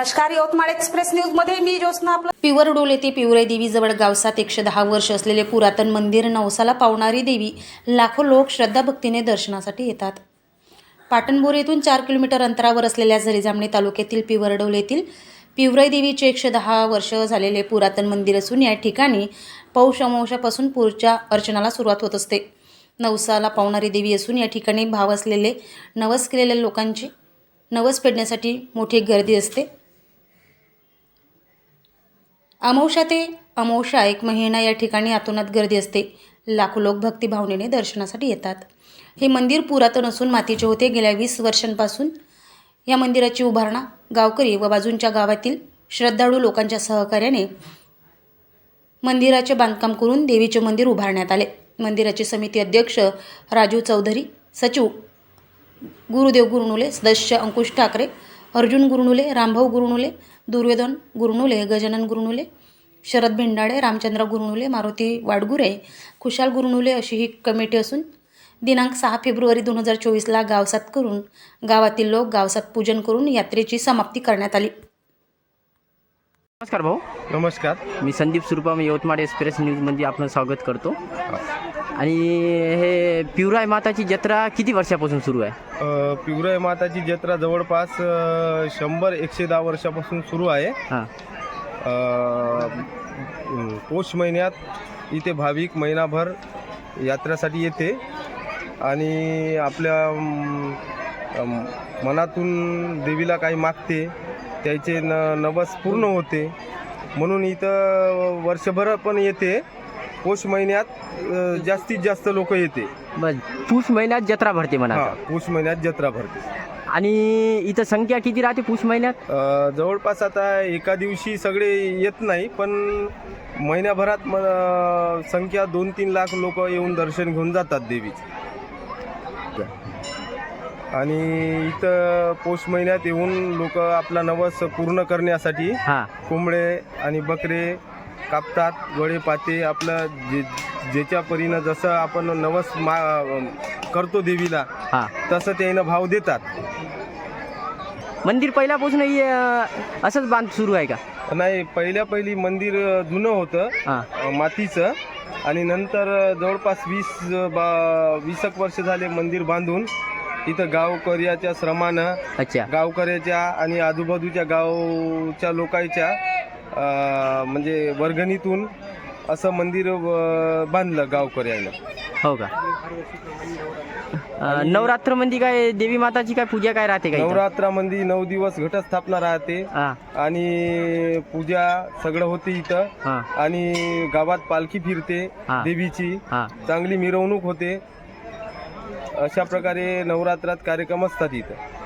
नमस्कार यवतमाळ एक्सप्रेस न्यूजमध्ये मी ज्योत्ना आपलं. पिवरडोल येथे पिवरे देवीजवळ गावसात एकशे दहा वर्ष असलेले पुरातन मंदिर नवसाला पावणारी देवी लाखो लोक श्रद्धाभक्तीने दर्शनासाठी येतात. पाटणबोर येथून चार किलोमीटर अंतरावर असलेल्या झरीजामणी तालुक्यातील पिवरडोल येथील पिवराई देवीचे एकशे दहा वर्ष झालेले पुरातन मंदिर असून या ठिकाणी पौष अमावस्यापासून पूजा अर्चनाला सुरुवात होत असते. नवसाला पावणारी देवी असून या ठिकाणी भाव असलेले नवस केलेल्या लोकांची नवस फेडण्यासाठी मोठी गर्दी असते. अमावश्या ते अमावस्या एक महिना या ठिकाणी अतोनात गर्दी असते. लाखो लोक भक्तिभावनेने दर्शनासाठी येतात. हे मंदिर पुरातन असून मातीचे होते. गेल्या वीस वर्षांपासून या मंदिराची उभारणा गावकरी व बाजूंच्या गावातील श्रद्धाळू लोकांच्या सहकार्याने मंदिराचे बांधकाम करून देवीचे मंदिर उभारण्यात आले. मंदिराचे समिती अध्यक्ष राजू चौधरी सचिव गुरुदेव गुरुनुले सदस्य अंकुश ठाकरे अर्जुन गुरुनुले रामभाऊ गुरुनुले दुर्योधन गुरुनुले गजानन गुरुनुले शरद भेंडाळे रामचंद्र गुरुनुले मारुती वाडगुरे खुशाल गुरुनुले अशी ही कमिटी असून दिनांक सहा फेब्रुवारी दोन हजार चोवीसला गावसात करून गावातील लोक गावसात पूजन करून यात्रेची समाप्ती करण्यात आली. नमस्कार भाऊ. नमस्कार. मी संदीप सुरपाम यवतमाळ एक्सप्रेस न्यूजमध्ये आपलं स्वागत करतो. आणि हे पिवराय माताची जत्रा किती वर्षापासून सुरू आहे? अ, पिवराई माताची जत्रा जवळपास शंभर एकशे दहा वर्षापासून सुरू आहे. हां. पौष महिन्यात इथे भाविक महिनाभर यात्रेसाठी येते. आणि आपल्या मनातून देवीला काही मागते. त्याचे न नवस पूर्ण होते. म्हणून इथं वर्षभर पण येते. पौष महिन्यात जास्तीत जास्त लोक येते. बस. पूस महिन्यात जत्रा भरते म्हणा. हा पौष महिन्यात जत्रा भरते. आणि इथं संख्या किती राहते पूस महिन्यात? अ, जवळपास आता एका दिवशी सगळे येत नाही पण महिन्याभरात म अ, संख्या दोन तीन लाख लोक येऊन दर्शन घेऊन जातात देवीचे. आणि इथं पौष महिन्यात येऊन लोक आपला नवस पूर्ण करण्यासाठी हां. कोंबडे आणि बकरे कापतात गळे पाते आपलं जे ज्याच्या परीनं जसं आपण नवस मा करतो देवीला हां. तसं त्यानं भाव देतात. मंदिर पहिल्यापासून हे, अं, असंच बांध सुरू आहे का? नाही पहिल्या पहिली मंदिर अ, जुनं होतं हां. अ, मातीचं. आणि नंतर अ, जवळपास वीस अ, बा वीस एक वर्ष झाले मंदिर बांधून. इथं गावकऱ्याच्या श्रमानं अच्छा. गावकऱ्याच्या आणि आजूबाजूच्या गावच्या लोकांच्या म्हणजे वर्गणीतून असं मंदिर बांधलं गावकऱ्यानं. हो का? अं, नवरात्रमध्ये काय देवी माताची काय पूजा काय राहते का? नवरात्रामध्ये नऊ दिवस घटस्थापना राहते हां. आणि पूजा सगळं होते इथं. हां. आणि गावात पालखी फिरते हा. देवीची. हां. चांगली मिरवणूक होते. अशा प्रकारे नवरात्रात कार्यक्रम असतात इथं.